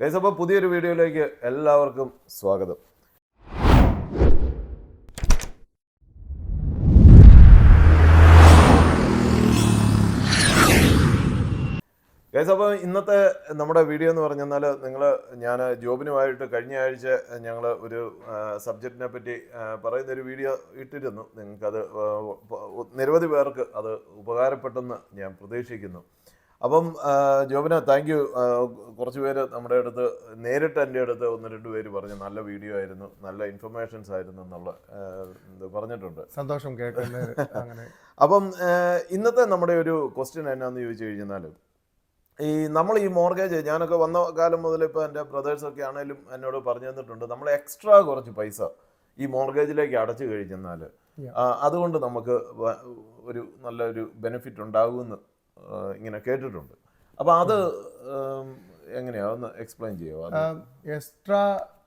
Guys അപ്പോൾ പുതിയൊരു വീഡിയോയിലേക്ക് എല്ലാവർക്കും സ്വാഗതം. ഗൈസ് അപ്പോൾ ഇന്നത്തെ നമ്മുടെ വീഡിയോ എന്ന് പറഞ്ഞാൽ നിങ്ങൾ ഞാൻ ജോബിനുമായിട്ട് കഴിഞ്ഞ ആഴ്ച ഞങ്ങൾ ഒരു സബ്ജക്റ്റിനെ പറ്റി പറയുന്നൊരു വീഡിയോ ഇട്ടിരുന്നു. നിങ്ങൾക്കത് നിരവധി പേർക്ക് അത് ഉപകാരപ്പെട്ടെന്ന് ഞാൻ പ്രതീക്ഷിക്കുന്നു. അപ്പം ജോബിന താങ്ക് യു കുറച്ച് പേര് നമ്മുടെ അടുത്ത് നേരിട്ട് എന്റെ അടുത്ത് ഒന്ന് രണ്ട് പേര് പറഞ്ഞു. നല്ല വീഡിയോ ആയിരുന്നു നല്ല ഇൻഫർമേഷൻസ് ആയിരുന്നു എന്നുള്ള പറഞ്ഞിട്ടുണ്ട്. സന്തോഷം കേൾക്കുന്നത് അങ്ങനെ. അപ്പം ഇന്നത്തെ നമ്മുടെ ഒരു ക്വസ്റ്റ്യൻ എന്നാന്ന് ചോദിച്ചു കഴിഞ്ഞാൽ ഈ നമ്മൾ ഈ മോർഗേജ് ഞാനൊക്കെ വന്ന കാലം മുതൽ ഇപ്പോൾ എന്റെ ബ്രദേഴ്സൊക്കെ ആണെങ്കിലും എന്നോട് പറഞ്ഞു തന്നിട്ടുണ്ട് നമ്മൾ എക്സ്ട്രാ കുറച്ച് പൈസ ഈ മോർഗേജിലേക്ക് അടച്ചു കഴിഞ്ഞെന്നാൽ അതുകൊണ്ട് നമുക്ക് ഒരു നല്ലൊരു ബെനിഫിറ്റ് ഉണ്ടാകുമെന്ന് ഇങ്ങനെ കേട്ടിട്ടുണ്ട്. അപ്പോൾ അത് എങ്ങനെയാണ് എങ്ങനെയാ? ഒന്ന് എക്സ്പ്ലെയിൻ ചെയ്യുമോ എക്സ്ട്രാ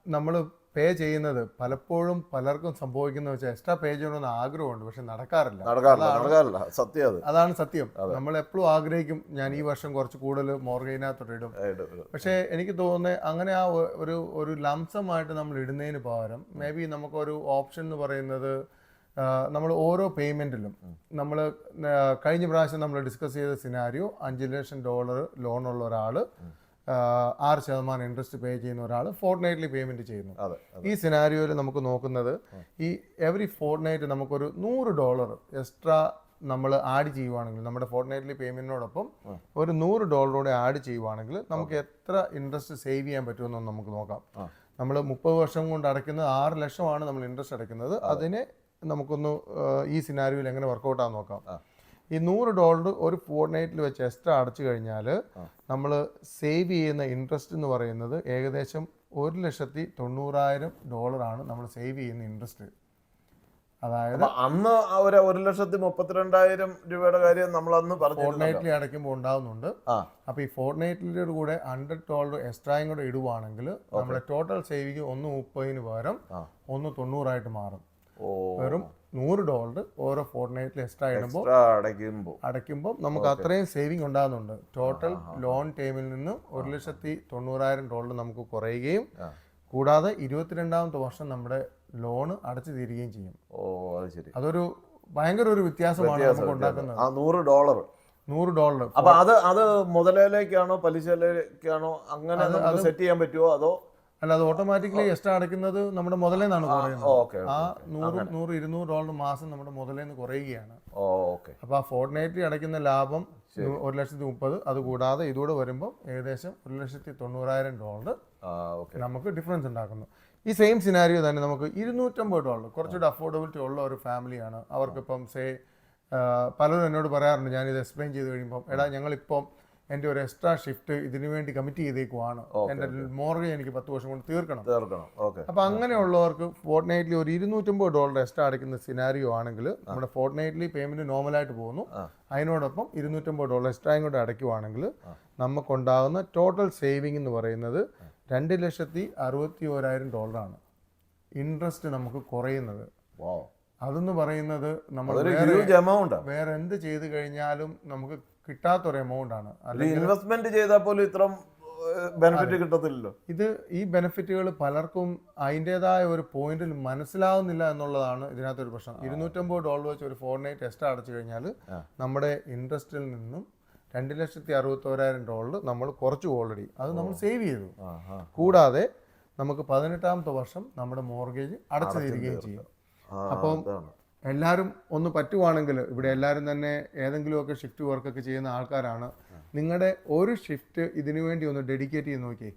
നമ്മൾ പേ ചെയ്യുന്നത് പലപ്പോഴും പലർക്കും സംഭവിക്കുന്ന വെച്ചാൽ എക്സ്ട്രാ പേ ചെയ്യണമെന്ന് ആഗ്രഹമുണ്ട് പക്ഷെ നടക്കാറില്ല. നടക്കാറില്ല അതാണ് നടക്കാറില്ല. സത്യം അത്. അതാണ് സത്യം. നമ്മൾ എപ്പോഴും ആഗ്രഹിക്കും ഞാൻ ഈ വർഷം കുറച്ച് കൂടുതൽ മോർഗൈനകത്തോട്ട് ഇടും. പക്ഷേ എനിക്ക് തോന്നുന്നത് അങ്ങനെ ആ ഒരു ഒരു ലംസമായിട്ട് നമ്മൾ ഇടുന്നതിന് പകരം മേ ബി നമുക്കൊരു ഓപ്ഷൻ എന്ന് പറയുന്നത് നമ്മൾ ഓരോ പേയ്മെന്റിലും നമ്മൾ കഴിഞ്ഞ പ്രാവശ്യം നമ്മൾ ഡിസ്കസ് ചെയ്ത സിനാരിയോ അഞ്ച് ലക്ഷം ഡോളർ ലോണുള്ള ഒരാൾ ആറ് ശതമാനം ഇൻട്രസ്റ്റ് പേ ചെയ്യുന്ന ഒരാൾ ഫോർട്ട് നൈറ്റ്ലി പേയ്മെന്റ് ചെയ്യുന്നു ഈ സിനാരിയോയിൽ നമുക്ക് നോക്കുന്നത് ഈ എവറി ഫോർട്ട് നൈറ്റ് നമുക്കൊരു നൂറ് ഡോളർ എക്സ്ട്രാ നമ്മൾ ആഡ് ചെയ്യുവാണെങ്കിൽ നമ്മുടെ ഫോർട്ട് നൈറ്റ്ലി പേയ്മെന്റിനോടൊപ്പം ഒരു നൂറ് ഡോളറോടെ ആഡ് ചെയ്യുവാണെങ്കിൽ നമുക്ക് എത്ര ഇൻട്രസ്റ്റ് സേവ് ചെയ്യാൻ പറ്റുമെന്ന് നമുക്ക് നോക്കാം. നമ്മൾ മുപ്പത് വർഷം കൊണ്ട് അടയ്ക്കുന്നത് ആറ് ലക്ഷമാണ് നമ്മൾ ഇൻട്രസ്റ്റ് അടയ്ക്കുന്നത്. അതിനെ നമുക്കൊന്ന് ഈ സിനാരിയോയിൽ എങ്ങനെ വർക്കൗട്ട് ആകാൻ നോക്കാം. ഈ നൂറ് ഡോളർ ഒരു ഫോർ നൈറ്റിൽ വെച്ച് എക്സ്ട്രാ അടച്ചു കഴിഞ്ഞാൽ നമ്മൾ സേവ് ചെയ്യുന്ന ഇൻട്രസ്റ്റ് എന്ന് പറയുന്നത് ഏകദേശം ഒരു ലക്ഷത്തി തൊണ്ണൂറായിരം ഡോളറാണ് നമ്മൾ സേവ് ചെയ്യുന്ന ഇൻട്രസ്റ്റ് അതായത് അന്ന് ആ ഒരു ഒരു ലക്ഷത്തി മുപ്പത്തിരണ്ടായിരം രൂപയുടെ കാര്യം നമ്മൾ അന്ന് പറഞ്ഞു നൈറ്റിൽ അടയ്ക്കുമ്പോൾ ഉണ്ടാകുന്നുണ്ട് അപ്പൊ ഈ ഫോർട്ട് നൈറ്റിന്റെ കൂടെ ഹൺഡ്രഡ് ഡോളർ എക്സ്ട്രായും കൂടെ ഇടുവാണെങ്കിൽ നമ്മുടെ ടോട്ടൽ സേവിങ് ഒന്ന് മുപ്പതിന് പകരം. ഒന്ന് തൊണ്ണൂറായിട്ട് മാറും. വെറും നൂറ് ഡോളർ ഓരോ ഫോർ നൈറ്റിൽ എക്സ്ട്രാ ഇടുമ്പോൾ എക്സ്ട്രാ അടയ്ക്കുമ്പോ. അടയ്ക്കുമ്പോൾ നമുക്ക് അത്രയും സേവിങ് ഉണ്ടാകുന്നുണ്ട്. ടോട്ടൽ ലോൺ ടൈമിൽ നിന്ന് ഒരു ലക്ഷത്തി തൊണ്ണൂറായിരം ഡോളർ നമുക്ക് കുറയുകയും. കൂടാതെ ഇരുപത്തിരണ്ടാമത്തെ വർഷം നമ്മുടെ ലോണ് അടച്ചു തീരുകയും ചെയ്യും. ഓ അത് ശരി. അതൊരു ഭയങ്കര ഒരു വ്യത്യാസമാണ് നമുക്ക് ഉണ്ടാക്കുന്നത്. ആ നൂറ് ഡോളർ. നൂറ് ഡോളർ. അപ്പൊ അത് അത് മുതലേക്കാണോ പലിശയിലേക്കാണോ അങ്ങനെ സെറ്റ് ചെയ്യാൻ പറ്റുമോ അതോ അല്ല അത് ഓട്ടോമാറ്റിക്കലി എക്സ്ട്രാ അടയ്ക്കുന്നത് നമ്മുടെ മുതലേ നിന്നാണ് കുറയുന്നത്. ആ നൂറ് നൂറ് ഇരുന്നൂറ് ഡോളർ മാസം നമ്മുടെ മുതലേന്ന് കുറയുകയാണ്. അപ്പൊ അപ്പോൾ ആ ഫോർട്ട് നൈറ്റിൽ അടയ്ക്കുന്ന ലാഭം ഒരു ലക്ഷത്തി മുപ്പത് അത് കൂടാതെ ഇതുകൂടെ വരുമ്പോൾ ഏകദേശം ഒരു ലക്ഷത്തി തൊണ്ണൂറായിരം ഡോളർ നമുക്ക് ഡിഫറൻസ് ഉണ്ടാക്കുന്നു. ഈ സെയിം സിനാരിയോ തന്നെ നമുക്ക് ഇരുന്നൂറ്റമ്പത് ഡോളർ കുറച്ചുകൂടി അഫോർഡബിലിറ്റി ഉള്ള ഒരു ഫാമിലിയാണ് അവർക്കിപ്പം സേ പലരും എന്നോട് പറയാറുണ്ട് ഞാനിത് എക്സ്പ്ലെയിൻ ചെയ്ത് കഴിയുമ്പോൾ എടാ ഞങ്ങളിപ്പം എന്റെ ഒരു എക്സ്ട്രാ ഷിഫ്റ്റ് ഇതിനു വേണ്ടി കമ്മിറ്റ് ചെയ്തേക്കുവാണ്. എന്റെ മോർഗേജ് എനിക്ക് പത്ത് വർഷം കൊണ്ട് തീർക്കണം. തീർക്കണം. ഓക്കെ അപ്പോൾ അങ്ങനെയുള്ളവർക്ക് ഫോർട്ട് നൈറ്റ്ലി ഒരു ഇരുന്നൂറ്റമ്പത് ഡോളർ എക്സ്ട്രാ അടയ്ക്കുന്ന സിനാരിയോ ആണെങ്കിൽ നമ്മുടെ ഫോർട്ട് നൈറ്റ്ലി പേയ്മെന്റ് നോർമലായിട്ട് പോകുന്നു. അതിനോടൊപ്പം ഇരുന്നൂറ്റമ്പത് ഡോളർ എക്സ്ട്രായും കൂടെ അടയ്ക്കുവാണെങ്കിൽ നമുക്കുണ്ടാകുന്ന ടോട്ടൽ സേവിങ് എന്ന് പറയുന്നത് രണ്ട് ലക്ഷത്തി അറുപത്തി ഓരായിരം ഡോളറാണ് ഇൻട്രസ്റ്റ് നമുക്ക് കുറയുന്നത്. അതെന്ന് പറയുന്നത് നമ്മൾ വേറെ എന്ത് ചെയ്തു കഴിഞ്ഞാലും നമുക്ക് കിട്ടാത്തൊരു എമൗണ്ട് ആണ്. ഇൻവെസ്റ്റ്മെന്റ് ചെയ്താൽ പോലും ഇത്ര ബെനിഫിറ്റ് കിട്ടത്തില്ലല്ലോ. ഇത് ഈ ബെനിഫിറ്റുകൾ പലർക്കും അതിന്റെതായ ഒരു പോയിന്റിൽ മനസ്സിലാവുന്നില്ല എന്നുള്ളതാണ് ഇതിനകത്തൊരു പ്രശ്നം. ഇരുന്നൂറ്റമ്പത് ഡോളർ വെച്ച് ഒരു ഫോർ നൈറ്റ് എക്സ്ട്രാ അടച്ചു കഴിഞ്ഞാൽ നമ്മുടെ ഇൻട്രസ്റ്റിൽ നിന്നും രണ്ട് ലക്ഷത്തി അറുപത്തോരായിരം ഡോളർ നമ്മൾ കുറച്ചു ഓൾറെഡി അത് നമ്മൾ സേവ് ചെയ്തു. കൂടാതെ നമുക്ക് പതിനെട്ടാമത്തെ വർഷം നമ്മുടെ മോർഗേജ് അടച്ചു തീരുകയും ചെയ്യും. അപ്പം. എല്ലാവരും ഒന്ന് പറ്റുവാണെങ്കിൽ ഇവിടെ എല്ലാവരും തന്നെ ഏതെങ്കിലുമൊക്കെ ഷിഫ്റ്റ് വർക്കൊക്കെ ചെയ്യുന്ന ആൾക്കാരാണ്. നിങ്ങളുടെ ഒരു ഷിഫ്റ്റ് ഇതിനു വേണ്ടി ഒന്ന് ഡെഡിക്കേറ്റ് ചെയ്ത് നോക്കി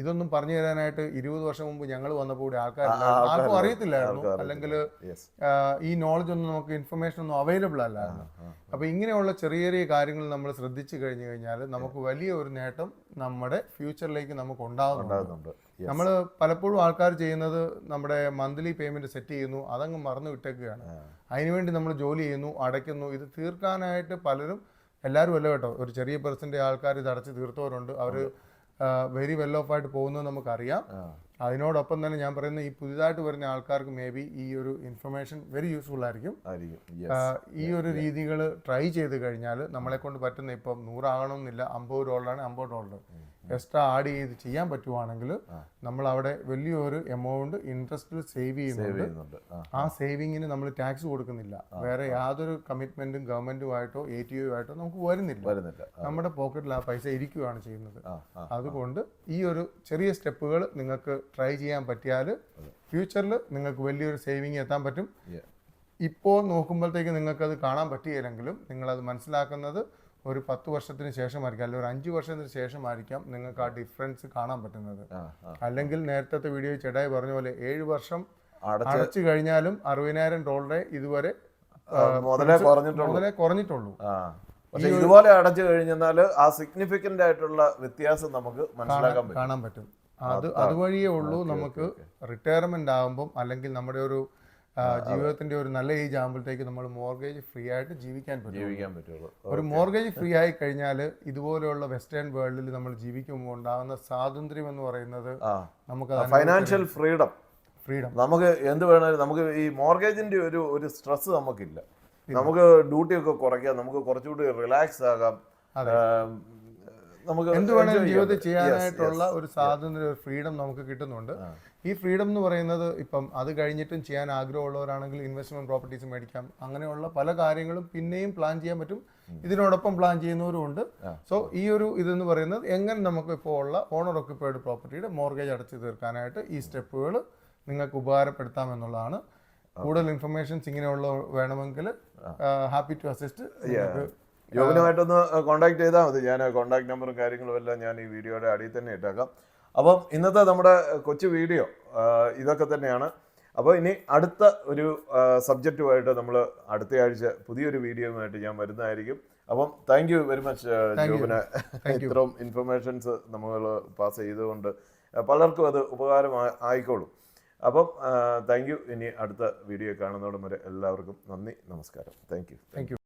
ഇതൊന്നും പറഞ്ഞു തരാനായിട്ട് ഇരുപത് വർഷം മുമ്പ് ഞങ്ങൾ വന്നപ്പോൾ ഇവിടെ ആൾക്കാർ ആർക്കും അറിയത്തില്ലായിരുന്നു. അല്ലെങ്കിൽ ഈ നോളജ് ഒന്നും നമുക്ക് ഇൻഫർമേഷൻ ഒന്നും അവൈലബിൾ അല്ലായിരുന്നു. അപ്പൊ അപ്പോൾ ഇങ്ങനെയുള്ള ചെറിയ ചെറിയ കാര്യങ്ങൾ നമ്മൾ ശ്രദ്ധിച്ചു കഴിഞ്ഞു കഴിഞ്ഞാൽ നമുക്ക് വലിയ ഒരു നേട്ടം നമ്മുടെ ഫ്യൂച്ചറിലേക്ക് നമുക്ക് ഉണ്ടാകുന്നുണ്ട്. നമ്മൾ പലപ്പോഴും ആൾക്കാർ ചെയ്യുന്നത് നമ്മുടെ മന്ത്ലി പേയ്മെന്റ് സെറ്റ് ചെയ്യുന്നു അതങ്ങ് മറന്നു വിട്ടേക്കുകയാണ്. അതിനുവേണ്ടി നമ്മൾ ജോലി ചെയ്യുന്നു അടയ്ക്കുന്നു. ഇത് തീർക്കാനായിട്ട് പലരും എല്ലാവരും അല്ല കേട്ടോ. ഒരു ചെറിയ പെർസെന്റ് ആൾക്കാർ ഇത് അടച്ച് തീർത്തവരുണ്ട്. അവർ വെരി വെൽ ഓഫ് ആയിട്ട് പോകുന്നത് നമുക്കറിയാം. അതിനോടൊപ്പം തന്നെ ഞാൻ പറയുന്ന ഈ പുതിയതായിട്ട് വരുന്ന ആൾക്കാർക്ക് മേ ബി ഈ ഒരു ഇൻഫർമേഷൻ വെരി യൂസ്ഫുൾ ആയിരിക്കും. ഈ ഒരു രീതികൾ ട്രൈ ചെയ്ത് കഴിഞ്ഞാൽ നമ്മളെ കൊണ്ട് പറ്റുന്ന ഇപ്പം നൂറാകണമെന്നില്ല അമ്പത് ഡോളറാണ് അമ്പത് ഡോളർ എക്സ്ട്രാ ആഡ് ചെയ്ത് ചെയ്യാൻ പറ്റുവാണെങ്കിൽ നമ്മൾ അവിടെ വലിയൊരു എമൗണ്ട് ഇൻട്രസ്റ്റിൽ സേവ് ചെയ്യുന്നുണ്ട്. ആ. സേവിങ്ങിന് നമ്മൾ ടാക്സ് കൊടുക്കുന്നില്ല. വേറെ യാതൊരു കമ്മിറ്റ്മെന്റും ഗവൺമെന്റുമായിട്ടോ എ ടി ഒയുമായിട്ടോ നമുക്ക് വരുന്നില്ല. വരുന്നില്ല. നമ്മുടെ പോക്കറ്റിൽ ആ പൈസ ഇരിക്കുകയാണ് ചെയ്യുന്നത്. അതുകൊണ്ട് ഈ ഒരു ചെറിയ സ്റ്റെപ്പുകൾ നിങ്ങൾക്ക് ട്രൈ ചെയ്യാൻ പറ്റിയാൽ ഫ്യൂച്ചറിൽ നിങ്ങൾക്ക് വലിയൊരു സേവിങ് എത്താൻ പറ്റും. ഇപ്പോൾ നോക്കുമ്പോഴത്തേക്ക് നിങ്ങൾക്കത് കാണാൻ പറ്റിയില്ലെങ്കിലും നിങ്ങളത് മനസ്സിലാക്കുന്നത് ഒരു പത്ത് വർഷത്തിന് ശേഷമായിരിക്കാം അല്ലെങ്കിൽ ഒരു അഞ്ച് വർഷത്തിന് ശേഷമായിരിക്കാം നിങ്ങൾക്ക് ആ ഡിഫറൻസ് കാണാൻ പറ്റുന്നത്. അല്ലെങ്കിൽ നേരത്തെ വീഡിയോ ചേട്ടായി പറഞ്ഞ പോലെ ഏഴ് വർഷം അടച്ച് കഴിഞ്ഞാലും അറുപതിനായിരം ഡോളറെ ഇതുവരെ മുതലേ കുറഞ്ഞിട്ടുള്ളൂ. കുറഞ്ഞിട്ടുള്ളൂ. പക്ഷെ ഇതുപോലെ അടച്ചു കഴിഞ്ഞാൽ ആ സിഗ്നിഫിക്കന്റ് ആയിട്ടുള്ള വ്യത്യാസം നമുക്ക് മനസ്സിലാക്കാൻ കാണാൻ പറ്റും. അത് അതുവഴിയേ ഉള്ളൂ നമുക്ക് റിട്ടയർമെന്റ് ആകുമ്പം അല്ലെങ്കിൽ നമ്മുടെ ഒരു ജീവിതത്തിന്റെ ഒരു നല്ല ഏജ് ആകുമ്പോഴത്തേക്ക് നമ്മൾ മോർഗേജ് ഫ്രീ ആയിട്ട് ജീവിക്കാൻ പറ്റും ജീവിക്കാൻ പറ്റുള്ളൂ. ഒരു മോർഗേജ് ഫ്രീ ആയി കഴിഞ്ഞാൽ ഇതുപോലെയുള്ള വെസ്റ്റേൺ വേൾഡിൽ നമ്മൾ ജീവിക്കുമ്പോൾ ഉണ്ടാകുന്ന സ്വാതന്ത്ര്യം എന്ന് പറയുന്നത് നമുക്ക് ഫൈനാൻഷ്യൽ ഫ്രീഡം ഫ്രീഡം നമുക്ക് എന്ത് വേണമെങ്കിലും നമുക്ക് ഈ മോർഗേജിന്റെ ഒരു ഒരു സ്ട്രെസ് നമുക്കില്ല. നമുക്ക് ഡ്യൂട്ടി ഒക്കെ കുറയ്ക്കാം നമുക്ക് കുറച്ചുകൂടി റിലാക്സ് ആകാം. നമുക്ക് എന്ത് വേണമെങ്കിലും ജീവിതത്തിൽ ചെയ്യാനായിട്ടുള്ള ഒരു സ്വാതന്ത്ര്യം ഒരു ഫ്രീഡം നമുക്ക് കിട്ടുന്നുണ്ട്. ഈ ഫ്രീഡം എന്ന് പറയുന്നത് ഇപ്പം അത് കഴിഞ്ഞിട്ടും ചെയ്യാൻ ആഗ്രഹമുള്ളവരാണെങ്കിൽ ഇൻവെസ്റ്റ്മെന്റ് പ്രോപ്പർട്ടീസ് മേടിക്കാം. അങ്ങനെയുള്ള പല കാര്യങ്ങളും പിന്നെയും പ്ലാൻ ചെയ്യാൻ പറ്റും. ഇതിനോടൊപ്പം പ്ലാൻ ചെയ്യുന്നവരും ഉണ്ട്. സോ ഈ ഒരു ഇതെന്ന് പറയുന്നത് എങ്ങനെ നമുക്ക് ഇപ്പോൾ ഉള്ള ഓണർ ഒക്യുപ്പൈഡ് പ്രോപ്പർട്ടിയുടെ മോർഗേജ് അടച്ചു തീർക്കാനായിട്ട് ഈ സ്റ്റെപ്പുകൾ നിങ്ങൾക്ക് ഉപകാരപ്പെടുത്താം എന്നുള്ളതാണ്. കൂടുതൽ ഇൻഫർമേഷൻസ് ഇങ്ങനെയുള്ള വേണമെങ്കിൽ ഹാപ്പി ടു അസിസ്റ്റ് യോഗനുമായിട്ടൊന്ന് കോൺടാക്ട് ചെയ്താൽ മതി. ഞാൻ കോൺടാക്ട് നമ്പറും കാര്യങ്ങളും എല്ലാം ഞാൻ ഈ വീഡിയോയുടെ അടിയിൽ തന്നെ ഇട്ടേക്കാം. അപ്പം ഇന്നത്തെ നമ്മുടെ കൊച്ചു വീഡിയോ ഇതൊക്കെ തന്നെയാണ്. അപ്പോൾ ഇനി അടുത്ത ഒരു സബ്ജക്റ്റുമായിട്ട് നമ്മൾ അടുത്ത ആഴ്ച പുതിയൊരു വീഡിയോയുമായിട്ട് ഞാൻ വരുന്നതായിരിക്കും. അപ്പം താങ്ക് യു വെരി മച്ച് ജോബിന്. ഇത്രയും ഇൻഫർമേഷൻസ് നമ്മൾ പാസ് ചെയ്തുകൊണ്ട് പലർക്കും അത് ഉപകാരം ആയിക്കോളും. അപ്പം താങ്ക് യു ഇനി അടുത്ത വീഡിയോ കാണുന്നതോടും വരെ എല്ലാവർക്കും നന്ദി നമസ്കാരം. Thank you thank you